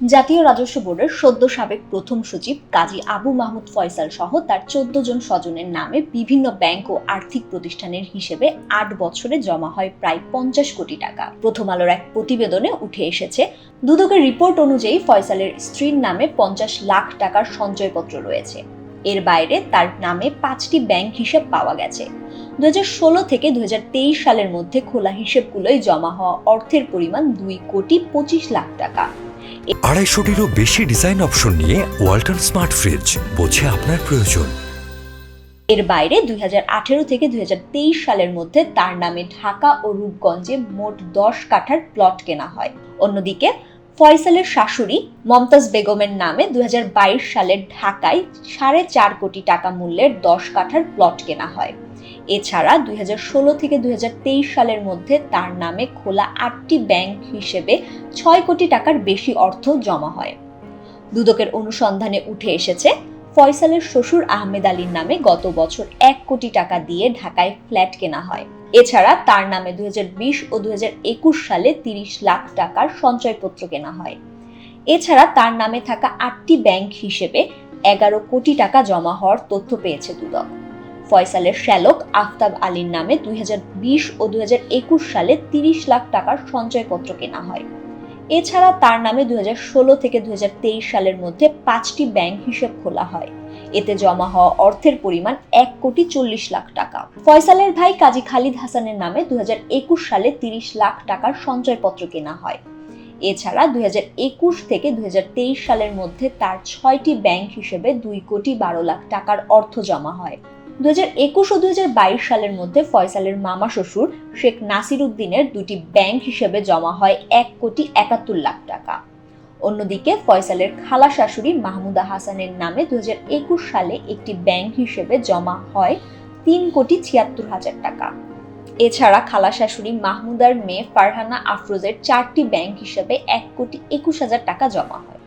জাতীয় রাজস্ব বোর্ডের সদ্য সাবেক প্রথম সচিব কাজী আবু মাহমুদ ফয়সাল সহ তার চোদ্দ জন স্বজনের নামে বিভিন্ন ব্যাংক ও আর্থিক প্রতিষ্ঠানের হিসেবে আট বছরে জমা হয় প্রায় পঞ্চাশ কোটি টাকা। প্রথম আলোর এক প্রতিবেদনে উঠে এসেছে, দুদকের রিপোর্ট অনুযায়ী ফয়সালের স্ত্রীর নামে পঞ্চাশ লাখ টাকার সঞ্চয়পত্র রয়েছে। এর বাইরে তার নামে পাঁচটি ব্যাংক হিসেব পাওয়া গেছে। দুই হাজার ষোলো থেকে দুই হাজার তেইশ সালের মধ্যে খোলা হিসেবগুলোই জমা হওয়া অর্থের পরিমাণ দুই কোটি পঁচিশ লাখ টাকা। আড়াইশোটিরও বেশি ডিজাইন অপশন নিয়ে ওয়ালটন স্মার্ট ফ্রিজ বোঝে আপনার প্রয়োজন। এর বাইরে দু হাজার আঠারো থেকে দু হাজার তেইশ সালের মধ্যে তার নামে ঢাকা ও রূপগঞ্জে মোট দশ কাঠার প্লট কেনা হয়। অন্যদিকে ফয়সালের শাশুড়ি মমতাজ বেগমের নামে দুই হাজার বাইশ সালের ঢাকায় সাড়ে চার কোটি টাকা মূল্যের দশ কাঠার প্লট কেনা হয়। এছাড়া দুই হাজার ষোলো থেকে দুই সালের মধ্যে তার নামে খোলা আটটি ব্যাংক হিসেবে ছয় কোটি টাকার বেশি অর্থ জমা হয়। দুদকের অনুসন্ধানে উঠে এসেছে, ফয়সালের শ্বশুর আহমেদ আলীর নামে গত বছর এক কোটি টাকা দিয়ে ঢাকায় ফ্ল্যাট কেনা হয়। এছাড়া তার নামে দুই হাজার বিশ ও দুই হাজার একুশ সালে তিরিশ লাখ টাকার সঞ্চয়পত্র কেনা হয়। এছাড়া তার নামে থাকা আটটি ব্যাংক হিসেবে এগারো কোটি টাকা জমা হওয়ার তথ্য পেয়েছে দুদক। ফয়সালের শ্যালক আফতাব আলীর নামে দুই হাজার বিশ ও দুই সালে তিরিশ লাখ টাকার সঞ্চয়পত্র কেনা হয়। এছাড়া তার নামে দুই থেকে দুই সালের মধ্যে পাঁচটি ব্যাংক হিসেব খোলা হয়। এতে জমা হওয়া অর্থের পরিমাণ এক কোটি চল্লিশ লাখ টাকা। ফয়সালের ভাই কাজী খালিদ হাসানের নামে দুই হাজার একুশ সালে তিরিশ লাখ টাকার সঞ্চয়পত্র কেনা হয়। এছাড়া দুই হাজার একুশ থেকে দুই হাজার তেইশ সালের মধ্যে তার ছয়টি ব্যাংক হিসেবে দুই কোটি বারো লাখ টাকার অর্থ জমা হয়। দু হাজার একুশ ও দু হাজার বাইশ সালের মধ্যে ফয়সালের মামা শ্বশুর শেখ নাসির উদ্দিনের দুটি ব্যাংক হিসেবে জমা হয় এক কোটি একাত্তর লাখ টাকা। অন্যদিকে ফয়সালের খালা শাশুড়ি মাহমুদা হাসানের নামে দু একুশ সালে একটি ব্যাংক হিসেবে জমা হয় তিন কোটি ছিয়াত্তর হাজার টাকা। এছাড়া খালা শাশুড়ি মাহমুদার মেয়ে ফারহানা আফরোজের চারটি ব্যাংক হিসেবে এক কোটি একুশ হাজার টাকা জমা হয়।